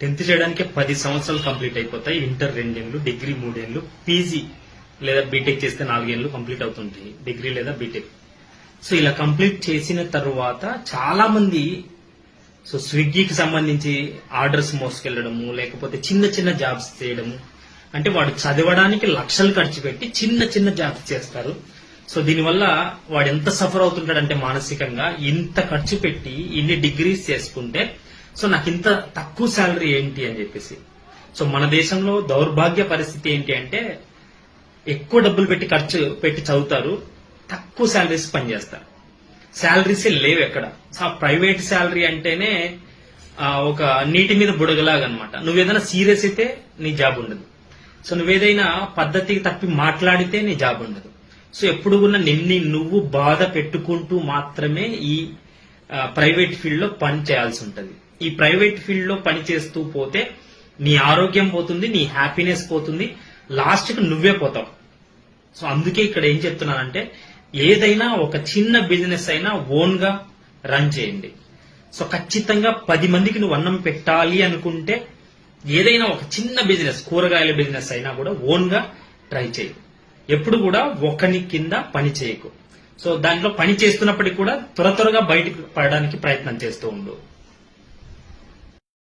Tenth చేయడానికి పది సంవత్సరాలు కంప్లీట్ అయిపోతాయి. ఇంటర్ రెండేళ్ళు డిగ్రీ మూడేళ్ళు పీజీ లేదా బీటెక్ చేస్తే నాలుగేళ్ళు కంప్లీట్ అవుతుంటాయి. డిగ్రీ లేదా బీటెక్. సో ఇలా కంప్లీట్ చేసిన తర్వాత చాలా మంది సో స్విగ్గీకి సంబంధించి ఆర్డర్స్ మోసుకెళ్ళడము లేకపోతే చిన్న చిన్న జాబ్స్ చేయడము. అంటే వాడు చదవడానికి లక్షలు ఖర్చు పెట్టి చిన్న చిన్న జాబ్స్ చేస్తారు. సో దీనివల్ల వాడు ఎంత సఫర్ అవుతుంటాడంటే మానసికంగా ఇంత ఖర్చు పెట్టి ఇన్ని డిగ్రీస్ చేసుకుంటే సో నాకు ఇంత తక్కువ శాలరీ ఏంటి అని చెప్పేసి. సో మన దేశంలో దౌర్భాగ్య పరిస్థితి ఏంటి అంటే ఎక్కువ డబ్బులు పెట్టి ఖర్చు పెట్టి చదువుతారు తక్కువ శాలరీస్ పనిచేస్తారు. శాలరీస్ లేవు ఎక్కడ. సో ప్రైవేట్ శాలరీ అంటేనే ఒక నీటి మీద బుడగలాగా అనమాట నువ్వేదైనా సీరియస్ అయితే నీ జాబ్ ఉండదు. సో నువ్వేదైనా పద్ధతికి తప్పి మాట్లాడితే నీ జాబ్ ఉండదు. సో ఎప్పుడు కూడా నిన్ని నువ్వు బాధ పెట్టుకుంటూ మాత్రమే ఈ ప్రైవేట్ ఫీల్డ్లో పని చేయాల్సి ఉంటది. ఈ ప్రైవేట్ ఫీల్డ్లో పని చేస్తూ పోతే నీ ఆరోగ్యం పోతుంది నీ హ్యాపీనెస్ పోతుంది లాస్ట్కి నువ్వే పోతావు. సో అందుకే ఇక్కడ ఏం చెప్తున్నానంటే ఏదైనా ఒక చిన్న బిజినెస్ అయినా ఓన్గా రన్ చేయండి. సో ఖచ్చితంగా పది మందికి నువ్వు అన్నం పెట్టాలి అనుకుంటే ఏదైనా ఒక చిన్న బిజినెస్ కూరగాయల బిజినెస్ అయినా కూడా ఓన్గా ట్రై చేయి. ఎప్పుడు కూడా ఒకని కింద పని చేయకు. సో దాంట్లో పని చేస్తున్నప్పటికీ కూడా త్వర త్వరగా బయటకు పడడానికి ప్రయత్నం చేస్తూ ఉండు.